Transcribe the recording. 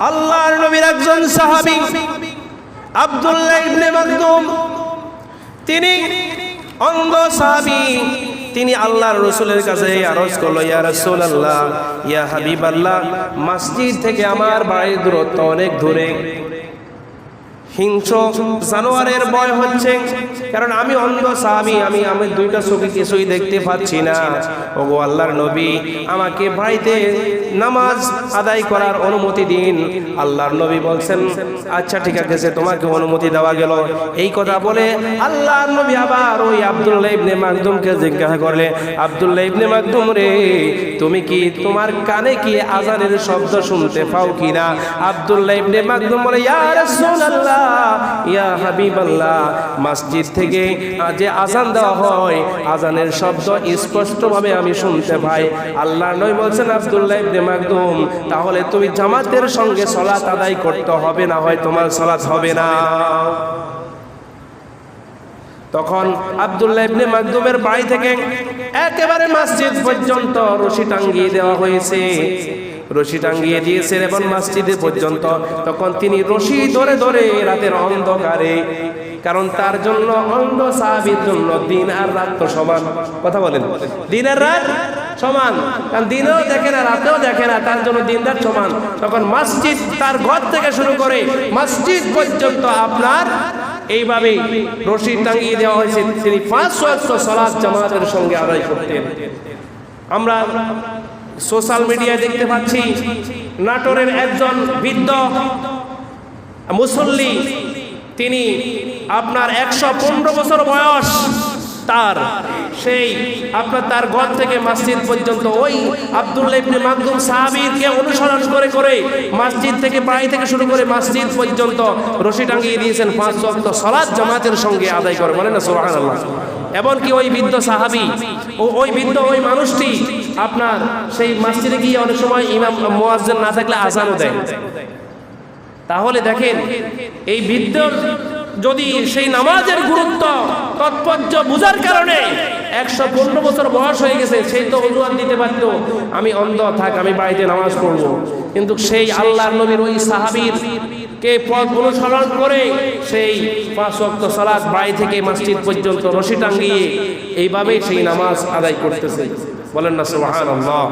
আল্লাহর নবীর একজন সাহাবি, আব্দুল্লাহ ইবনে মাকদুম, তিনি অঙ্গ সাহাবি, তিনি আল্লাহর রসুলের কাছে আরজ করল, ইয়া রসুল আল্লাহ ইয়া হাবিব আল্লাহ মসজিদ থেকে আমার বাড়ির দূরত্ব অনেক দূরে। হিংস্র জানোয়ারের হচ্ছে। কারণ আমি আমি দুইটা কিছুই দেখতে পাচ্ছি না। আল্লাহর নবী, আমাকে বাড়িতে নামাজ আদায় করার অনুমতি দিন। আল্লাহর নবী বলছেন আচ্ছা ঠিক আছে তোমাকে অনুমতি দেওয়া গেল। এই কথা বলে আল্লাহর নবী আবার ওই আব্দুল্লাহ মাকদুমকে জিজ্ঞাসা করলে, আব্দুল্লাহ মাকদুম রে, তুমি কি তোমার কানে কি আজানের শব্দ শুনতে পাও কিনা? আব্দুল্লাহ ইবনে মাকদুম বলে, ইয়া রাসূলুল্লাহ। ইয়া হাবিবাল্লাহ, মসজিদ থেকে যে আজান দেওয়া হয়, আজানের শব্দ স্পষ্টভাবে আমি শুনতে পাই। আল্লাহ নই বলছেন, আব্দুল্লাহ ইবনে মাকদুম, তাহলে তুমি জামাতের সঙ্গে সলাত আদায় করতে হবে না হয় তোমার সলাত হবে না? তখন আব্দুল্লাহ ইবনে মাকদুমের বাড়ি থেকে একেবারে মসজিদ পর্যন্ত রশি টাঙ্গিয়ে দেওয়া হয়েছে। রশি টাঙ্গিয়ে দিয়েছেন এবং মসজিদে পর্যন্ত। তখন তিনি রশি ধরে ধরে রাতের অন্ধকারে, কারণ তার জন্য অন্ধ সাহাবির জন্য দিন আর রাত তো সমান। কথা বলেন। দিন আর রাত সমান। কারণ দিনেও দেখে না, রাতেও দেখে না, তার জন্য দিন রাত সমান। তখন মসজিদ তার ঘর থেকে শুরু করে মসজিদ পর্যন্ত আপনার এইভাবে রশি টাঙিয়ে দেওয়া হয়েছে। তিনি পাঁচ ওয়াক্ত সালাত জামাতের সঙ্গে আদায় করতেন। আমরা সোশ্যাল মিডিয়ায় দেখতে পাচ্ছি, নাটোরের একজন বৃদ্ধ মুসল্লি, তিনি আপনার একশো পনেরো বছর বয়স তার, সেই আপনার তার ঘর থেকে মসজিদ পর্যন্ত, ওই আব্দুল্লাহ ইবনে মাকদুম সাহাবীরকে অনুসরণ করে করে মসজিদ থেকে বাড়ি থেকে শুরু করে মসজিদ পর্যন্ত রশি টাঙ্গিয়ে দিয়েছেন পাঁচ ওয়াক্ত সালাত জামাতের সঙ্গে আদায় করে। বলেন না, সুবহানাল্লাহ। এমনকি ওই বৃদ্ধ সাহাবি ও ওই বৃদ্ধ ওই মানুষটি আপনার সেই মসজিদে গিয়ে অনেক সময় ইমাম মুয়াজ্জিন না থাকলে আজানও দেয়। তাহলে দেখেন, এই বৃদ্ধ যদি সেই নামাজের গুরুত্ব তৎপর্য বুঝার কারণে একশো পনেরো বছর বয়স হয়ে গেছে, সেই তো অজুহাত দিতে পারত। আমি অন্ধ, থাক, আমি বাড়িতে নামাজ পড়ব। কিন্তু সেই আল্লাহ নবীর ওই সাহাবির কে পথ অনুসরণ করে সেই পাঁচ সালাত বাড়ি থেকে মসজিদ পর্যন্ত রশি টাঙ্গিয়ে এইভাবেই সেই নামাজ আদায় করতেছে। বলেন না, সুবহানাল্লাহ।